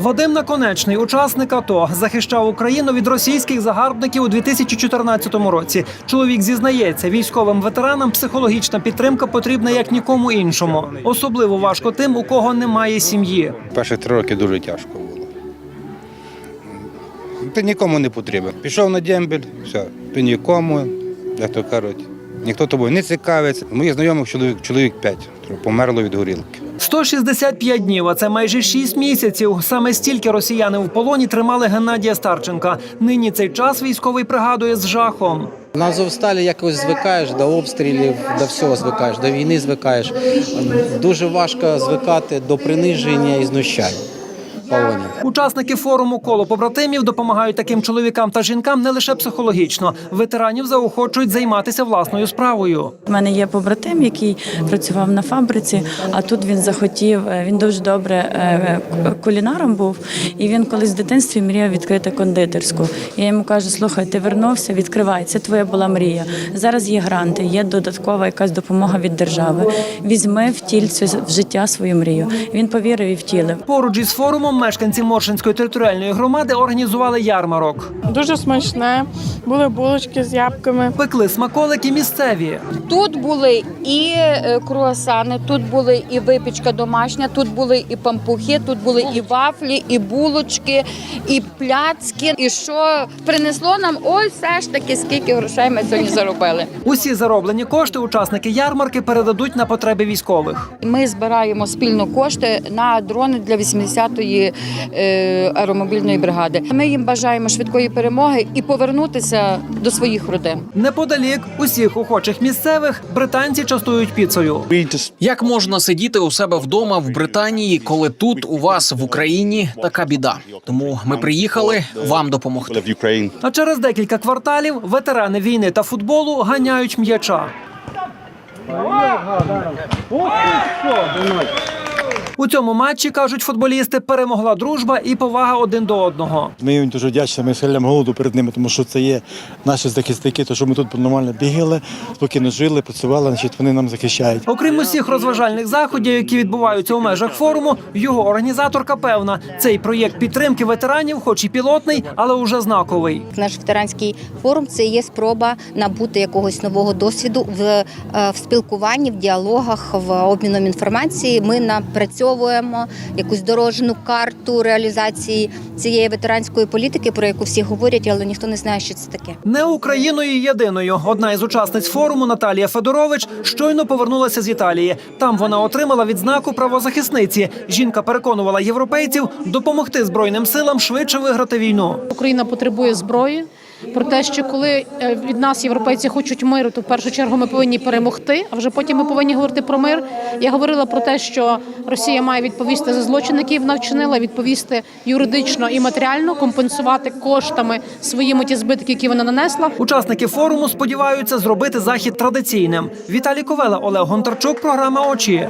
Вадим Наконечний, учасник АТО, захищав Україну від російських загарбників у 2014 році. Чоловік зізнається, військовим ветеранам психологічна підтримка потрібна як нікому іншому. Особливо важко тим, у кого немає сім'ї. Перші три роки дуже тяжко було. Ти нікому не потрібен. Пішов на дембель, все, ти нікому, як то кажуть, ніхто тобою не цікавиться. Моїх знайомих чоловік, чоловік п'ять померло від горілки. 165 днів, а це майже 6 місяців. Саме стільки росіяни в полоні тримали Геннадія Старченка. Нині цей час військовий пригадує з жахом. На Азовсталі якось звикаєш до обстрілів, до всього звикаєш, до війни звикаєш. Дуже важко звикати до приниження і знущань в. Учасники форуму коло побратимів допомагають таким чоловікам та жінкам не лише психологічно. Ветеранів заохочують займатися власною справою. У мене є побратим, який працював на фабриці, а тут він захотів. е, Він дуже добре е, е, кулінаром був, і він колись в дитинстві мріяв відкрити кондитерську. Я йому кажу: слухай, ти вернувся, відкривай. Це твоя була мрія. Зараз є гранти, є додаткова якась допомога від держави. Візьми втіль цю в життя свою мрію. Він повірив і втілив. Поруч із форумом мешканці Моршинської територіальної громади організували ярмарок. Дуже смачне. Були булочки з ябками. Пекли смаколики місцеві. Тут були і е, круасани, тут були і випічка домашня, тут були і пампухи, тут були і вафлі, і булочки, і пляцки. І що принесло нам ось все ж таки, скільки грошей ми сьогодні заробили. Усі зароблені кошти учасники ярмарки передадуть на потреби військових. Ми збираємо спільно кошти на дрони для 80-ї е, аеромобільної бригади. Ми їм бажаємо швидкої перемоги і повернутися до своїх родин. Неподалік усіх охочих місцевих британці частують піцею. Як можна сидіти у себе вдома в Британії, коли тут у вас в Україні така біда? Тому ми приїхали вам допомогти. А через декілька кварталів ветерани війни та футболу ганяють м'яча. У цьому матчі кажуть футболісти, перемогла дружба і повага один до одного. Ми їм дуже вдячні, ми схиляємо голоду перед ними, тому що це є наші захисники, то що ми тут нормально бігали, спокійно жили, працювали, значить вони нам захищають. Окрім усіх розважальних заходів, які відбуваються у межах форуму, його організаторка певна, цей проєкт підтримки ветеранів, хоч і пілотний, але уже знаковий. Наш ветеранський форум це є спроба набути якогось нового досвіду в, е, в спілкуванні, в діалогах, в обміном інформації. Ми напрацьовуємо якусь дорожну карту реалізації цієї ветеранської політики, про яку всі говорять, але ніхто не знає, що це таке. Не Україною єдиною. Одна із учасниць форуму Наталія Федорович щойно повернулася з Італії. Там вона отримала відзнаку правозахисниці. Жінка переконувала європейців допомогти збройним силам швидше виграти війну. Україна потребує зброї. Про те, що коли е, від нас європейці хочуть миру, то в першу чергу ми повинні перемогти, а вже потім ми повинні говорити про мир. Я говорила про те, що Росія має відповісти за злочин, який вона вчинила, відповісти юридично і матеріально, компенсувати коштами свої ті збитки, які вона нанесла. Учасники форуму сподіваються зробити захід традиційним. Віталій Ковела, Олег Гонтарчук, програма Очі.